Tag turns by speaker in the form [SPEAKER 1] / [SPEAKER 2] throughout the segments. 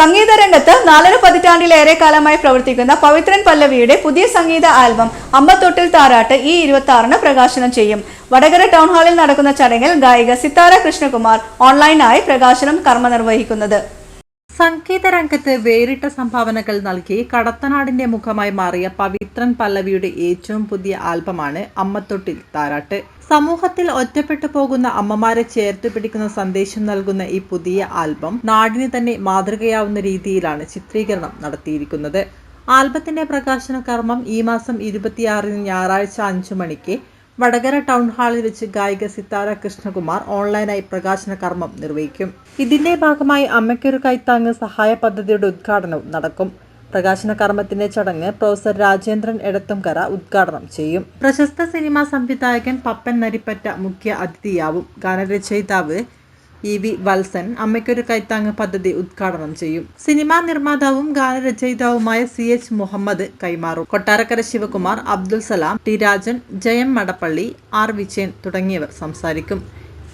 [SPEAKER 1] സംഗീത രംഗത്ത് നാലര പതിറ്റാണ്ടിലേറെ കാലമായി പ്രവർത്തിക്കുന്ന പവിത്രൻ പല്ലവിയുടെ പുതിയ സംഗീത ആൽബം അമ്പത്തൊട്ടിൽ താരാട്ട് ഈ ഇരുപത്തി ആറിന് പ്രകാശനം ചെയ്യും. വടകര ടൗൺ ഹാളിൽ നടക്കുന്ന ചടങ്ങിൽ ഗായിക സിത്താര കൃഷ്ണകുമാർ ഓൺലൈനായി പ്രകാശനം കർമ്മ നിർവഹിക്കുന്നത്
[SPEAKER 2] സംഗീത രംഗത്ത് വേറിട്ട സംഭാവനകൾ നൽകി കടത്തനാടിന്റെ മുഖമായി മാറിയ പവിത്രൻ പല്ലവിയുടെ ഏറ്റവും പുതിയ ആൽബമാണ് അമ്മത്തൊട്ടിൽ താരാട്ട്. സമൂഹത്തിൽ ഒറ്റപ്പെട്ടു പോകുന്ന അമ്മമാരെ ചേർത്ത് പിടിക്കുന്ന സന്ദേശം നൽകുന്ന ഈ പുതിയ ആൽബം നാടിന് തന്നെ മാതൃകയാവുന്ന രീതിയിലാണ് ചിത്രീകരണം നടത്തിയിരിക്കുന്നത്. ആൽബത്തിന്റെ പ്രകാശന കർമ്മം ഈ മാസം ഇരുപത്തിയാറിന് ഞായറാഴ്ച അഞ്ചു മണിക്ക് വടകര ടൗൺ ഹാളിൽ വെച്ച് ഗായിക സിത്താര കൃഷ്ണകുമാർ ഓൺലൈനായി പ്രകാശന കർമ്മം നിർവഹിക്കും. ഇതിന്റെ ഭാഗമായി അമ്മയ്ക്കൊരു കൈത്താങ്ങ് സഹായ പദ്ധതിയുടെ ഉദ്ഘാടനവും നടക്കും. പ്രകാശന കർമ്മത്തിന്റെ ചടങ്ങ് പ്രൊഫസർ രാജേന്ദ്രൻ എടത്തുംകര ഉദ്ഘാടനം ചെയ്യും. പ്രശസ്ത സിനിമാ സംവിധായകൻ പപ്പൻ നരിപ്പറ്റ മുഖ്യ അതിഥിയാവും. ഗാനരചയിതാവ് ഇ വി വത്സൻ അമ്മയ്ക്കൊരു കൈത്താങ് പദ്ധതി ഉദ്ഘാടനം ചെയ്യും. സിനിമാ നിർമ്മാതാവും ഗാനരചയിതാവുമായ സി എച്ച് മുഹമ്മദ് കൈമാറും. കൊട്ടാരക്കര ശിവകുമാർ അബ്ദുൽ സലാം ടി രാജൻ ജയം മടപ്പള്ളി ആർ വിജയൻ തുടങ്ങിയവർ സംസാരിക്കും.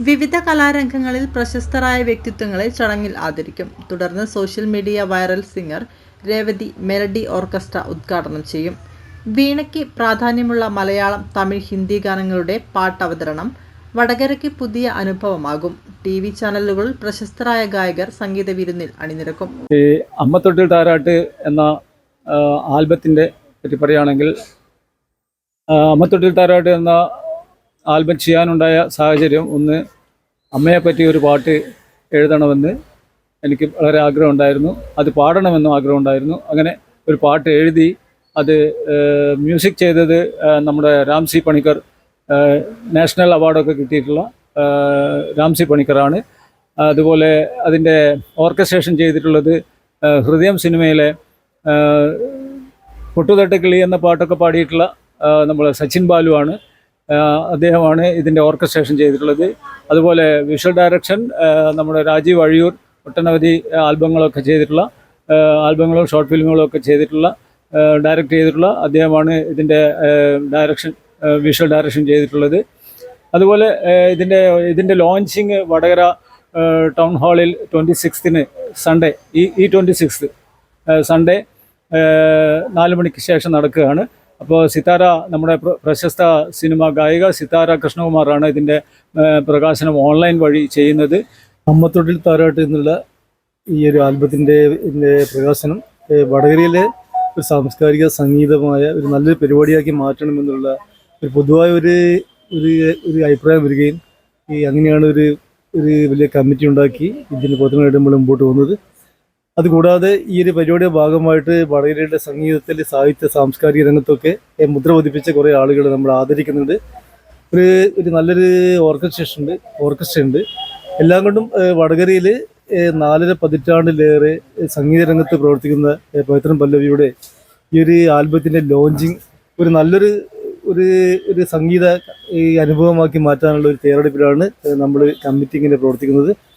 [SPEAKER 2] വിവിധ കലാരംഗങ്ങളിൽ പ്രശസ്തരായ വ്യക്തിത്വങ്ങളെ ചടങ്ങിൽ ആദരിക്കും. തുടർന്ന് social media viral singer Revathi melody orchestra ഉദ്ഘാടനം ചെയ്യും. വീണയ്ക്ക് പ്രാധാന്യമുള്ള മലയാളം തമിഴ് ഹിന്ദി ഗാനങ്ങളുടെ പാട്ടവതരണം വടകരയ്ക്ക് പുതിയ അനുഭവമാകും. ടി വി ചാനലുകളിൽ പ്രശസ്തരായ ഗായകർ സംഗീത വിരുന്നിൽ അണിനിരക്കും.
[SPEAKER 3] ഈ അമ്മത്തൊട്ടിൽ താരാട്ട് എന്ന ആൽബത്തിന്റെ പറ്റി പറയുകയാണെങ്കിൽ അമ്മ അമ്മത്തൊട്ടിൽ താരാട്ട് എന്ന ആൽബം ചെയ്യാനുണ്ടായ സാഹചര്യം ഒന്ന് അമ്മയെ പറ്റി ഒരു പാട്ട് എഴുതണമെന്ന് എനിക്ക് വളരെ ആഗ്രഹമുണ്ടായിരുന്നു. അത് പാടണമെന്നും ആഗ്രഹമുണ്ടായിരുന്നു. അങ്ങനെ ഒരു പാട്ട് എഴുതി അത് മ്യൂസിക് ചെയ്തത് നമ്മുടെ രാംസി പണിക്കർ നാഷണൽ അവാർഡൊക്കെ കിട്ടിയിട്ടുള്ള രാംസി പണിക്കറാണ് അതുപോലെ അതിന്റെ ഓർക്കസ്ട്രേഷൻ ചെയ്തിട്ടുള്ളത് ഹൃദയം സിനിമയിലെ പൊട്ടുതട്ടക്കിളി എന്ന പാട്ടൊക്കെ പാടിയിട്ടുള്ള നമ്മൾ സച്ചിൻ ബാലുവാണ് ആണ്. അദ്ദേഹമാണ് ഇതിന്റെ ഓർക്കസ്ട്രേഷൻ ചെയ്തിട്ടുള്ളത്. അതുപോലെ വിഷ്വൽ ഡയറക്ഷൻ നമ്മുടെ രാജീവ് അഴിയൂർ ഒട്ടനവധി ആൽബങ്ങളൊക്കെ ചെയ്തിട്ടുള്ള ആൽബങ്ങളും ഷോർട്ട് ഫിലിമുകളും ഒക്കെ ചെയ്തിട്ടുള്ള ഡയറക്റ്റ് ചെയ്തിട്ടുള്ള അദ്ദേഹമാണ് ഇതിന്റെ ഡയറക്ഷൻ വിഷ്വൽ ഡയറക്ഷൻ ചെയ്തിട്ടുള്ളത്. അതുപോലെ ഇതിന്റെ ഇതിന്റെ ലോഞ്ചിങ് വടകര ടൗൺ ഹാളിൽ ട്വന്റി സിക്സ്തിന് സൺഡേ ഈ ഈ ട്വന്റി സിക്സ് സൺഡേ നാല് മണിക്ക് ശേഷം നടക്കുകയാണ്. അപ്പോൾ സിതാര നമ്മുടെ പ്രശസ്ത സിനിമ ഗായിക സിതാര കൃഷ്ണകുമാറാണ് ഇതിന്റെ പ്രകാശനം ഓൺലൈൻ വഴി ചെയ്യുന്നത്.
[SPEAKER 4] അമ്മത്തൊട്ടിൽ താരാട്ട് എന്നുള്ള ഈ ഒരു ആൽബത്തിന്റെ പ്രകാശനം വടകരയിലെ ഒരു സാംസ്കാരിക സംഗീതമായ ഒരു നല്ലൊരു പരിപാടിയാക്കി മാറ്റണമെന്നുള്ള പൊതുവായ ഒരു ഒരു ഒരു അഭിപ്രായം വരികയും ഈ അങ്ങനെയാണ് ഒരു ഒരു വലിയ കമ്മിറ്റി ഉണ്ടാക്കി ഇതിന് പ്രവർത്തനമായിട്ട് നമ്മൾ മുമ്പോട്ട് പോകുന്നത്. അതുകൂടാതെ ഈ ഒരു പരിപാടിയുടെ ഭാഗമായിട്ട് വടകരയുടെ സംഗീതത്തിൽ സാഹിത്യ സാംസ്കാരിക രംഗത്തൊക്കെ മുദ്ര പതിപ്പിച്ച കുറേ ആളുകൾ നമ്മൾ ആദരിക്കുന്നുണ്ട്. ഒരു ഒരു നല്ലൊരു ഓർക്കസ്ട്രേഷൻ ഉണ്ട് ഓർക്കസ്ട്ര ഉണ്ട് എല്ലാം കൊണ്ടും വടകരയിൽ നാലര പതിറ്റാണ്ടിലേറെ സംഗീത രംഗത്ത് പ്രവർത്തിക്കുന്ന പവിത്രൻ പല്ലവിയുടെ ഈ ഒരു ആൽബത്തിന്റെ ലോഞ്ചിങ് ഒരു നല്ലൊരു ഒരു ഒരു സംഗീത ഈ അനുഭവമാക്കി മാറ്റാനുള്ള ഒരു തയ്യാറെടുപ്പിലാണ് നമ്മൾ കമ്മിറ്റി ഇങ്ങനെ പ്രവർത്തിക്കുന്നത്.